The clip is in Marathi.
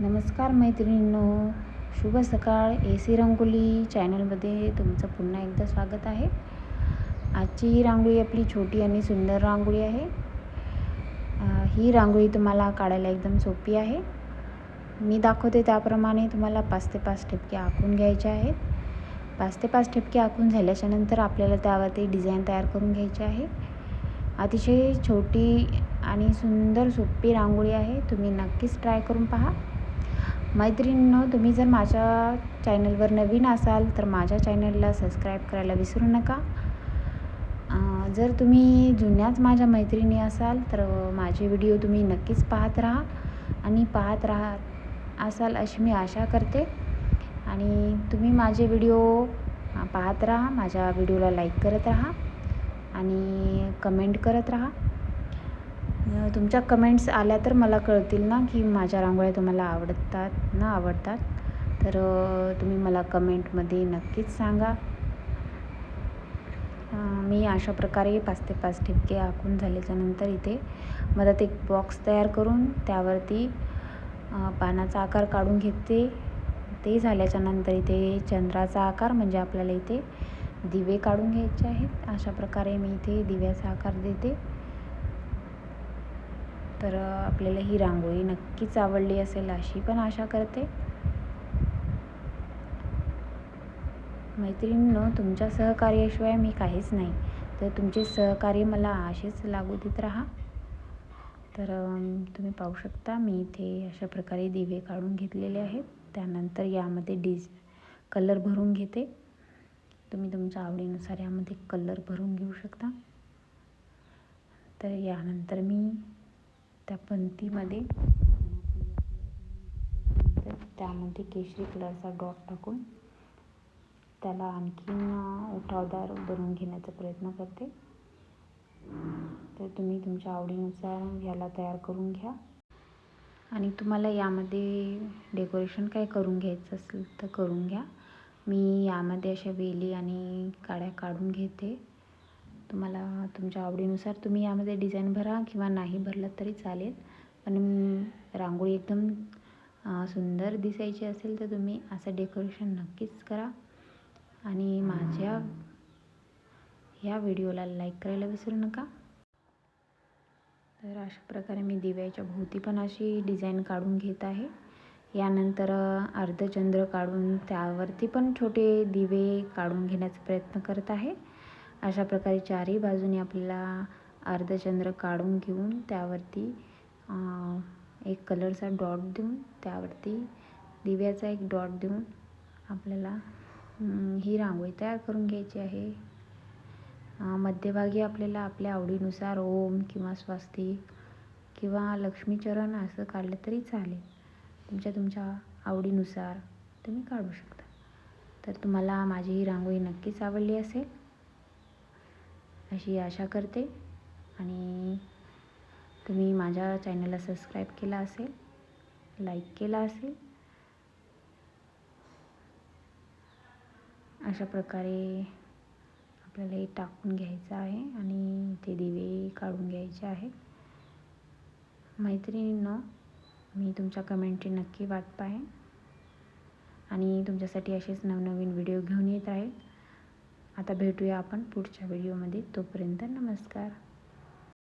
नमस्कार मैत्रिणींनो. शुभ सकाळ. ए सी रंगोली चॅनलमध्ये तुमचं पुन्हा एकदा स्वागत आहे. आजची ही रांगोळी आपली छोटी आणि सुंदर रांगोळी आहे. ही रांगोळी तुम्हाला काढायला एकदम सोपी आहे. मी दाखवते त्याप्रमाणे तुम्हाला पाच ते पाच ठिपके आखून घ्यायचे आहेत. पाच ते पाच ठिपके आखून झाल्याच्यानंतर आपल्याला त्यावरती डिझाईन तयार करून घ्यायची आहे. अतिशय छोटी आणि सुंदर सोपी रांगोळी आहे. तुम्ही नक्कीच ट्राय करून पहा. मैत्रिणींनो तुम्ही जर माझ्या चॅनलवर नवीन असाल तर माझ्या चॅनलला सबस्क्राईब करायला विसरू नका. जर तुम्ही जुन्याच माझ्या मैत्रिणी असाल तर माझे व्हिडिओ तुम्ही नक्कीच पाहत राहा आणि पाहत राहा असाल अशी मी आशा करते. आणि तुम्ही माझे व्हिडिओ पाहत राहा माझ्या व्हिडिओला लाईक करत राहा आणि कमेंट करत राहा. तुमच्या कमेंट्स आल्या तर मला कळतील ना की माझ्या रांगोळ्या तुम्हाला आवडतात ना आवडतात. तर तुम्ही मला कमेंटमध्ये नक्कीच सांगा. मी अशा प्रकारे पाच ते पाच ठिपके आखून झाल्याच्यानंतर इथे मधात एक बॉक्स तयार करून त्यावरती पानाचा आकार काढून घेते. ते झाल्याच्यानंतर इथे चंद्राचा आकार म्हणजे आपल्याला इथे दिवे काढून घ्यायचे आहेत. अशा प्रकारे मी इथे दिव्याचा आकार देते. तर आपल्याला ही रांगोळी नक्कीच आवडली असेल अशी पण आशा करते. मैत्रिणींनो तुमच्या सहकार्याशिवाय मी काहीच नाही. तर तुमचे सहकार्य मला असेच लागू देत राहा. तर तुम्ही पाहू शकता मी इथे अशा प्रकारे दिवे काढून घेतलेले आहेत. त्यानंतर यामध्ये डिज कलर भरून घेते. तुम्ही तुमच्या आवडीनुसार यामध्ये कलर भरून घेऊ शकता. तर यानंतर मी त्या पंक्तीमध्ये तर त्यामध्ये केशरी कलरचा डॉट टाकून त्याला आणखीन उठावदार बनवून घेण्याचा प्रयत्न करते. तर तुम्ही तुमच्या आवडीनुसार याला तयार करून घ्या. आणि तुम्हाला यामध्ये डेकोरेशन काय करून घ्यायचं असेल तर करून घ्या. मी यामध्ये अशा वेली आणि काड्या काढून घेते. तुम्हाला तुमच्या आवडीनुसार तुम्ही यामध्ये डिझाईन भरा किंवा नाही भरलं तरी चालेल. पण रांगोळी एकदम सुंदर दिसायची असेल तर तुम्ही असं डेकोरेशन नक्कीच करा. आणि माझ्या ह्या व्हिडिओला लाईक करायला विसरू नका. तर अशा प्रकारे मी दिव्याच्या भोवती पण अशी डिझाईन काढून घेत आहे. यानंतर अर्धचंद्र काढून त्यावरती पण छोटे दिवे काढून घेण्याचा प्रयत्न करत आहे. अशा प्रकारे चारही बाजूने आपल्याला अर्धचंद्र काढून घेऊन त्यावरती एक कलरचा डॉट देऊन त्यावरती दिव्याचा एक डॉट देऊन आपल्याला ही रांगोळी तयार करून घ्यायची आहे. मध्यभागी आपल्याला आपल्या आवडीनुसार ओम किंवा स्वस्तिक किंवा लक्ष्मीचरण असं काढलं तरी चालेल. तुमच्या तुमच्या आवडीनुसार तुम्ही काढू शकता. तर तुम्हाला माझी ही रांगोळी नक्कीच आवडली असेल. अशी आशा करते. आणि तुम्ही माझ्या चॅनलला सबस्क्राईब केला असेल लाईक केला असेल अशा प्रकारे आपल्याला हे टाकून घ्यायचं आहे आणि ते दिवे काढून घ्यायचे आहेत मैत्रिणींनो मी तुमच्या कमेंटची नक्की वाट पाहेन. आणि तुमच्यासाठी असेच नवनवीन व्हिडिओ घेऊन येत आहेत आता भेटूया आपण पुढच्या व्हिडिओमध्ये. तोपर्यंत नमस्कार.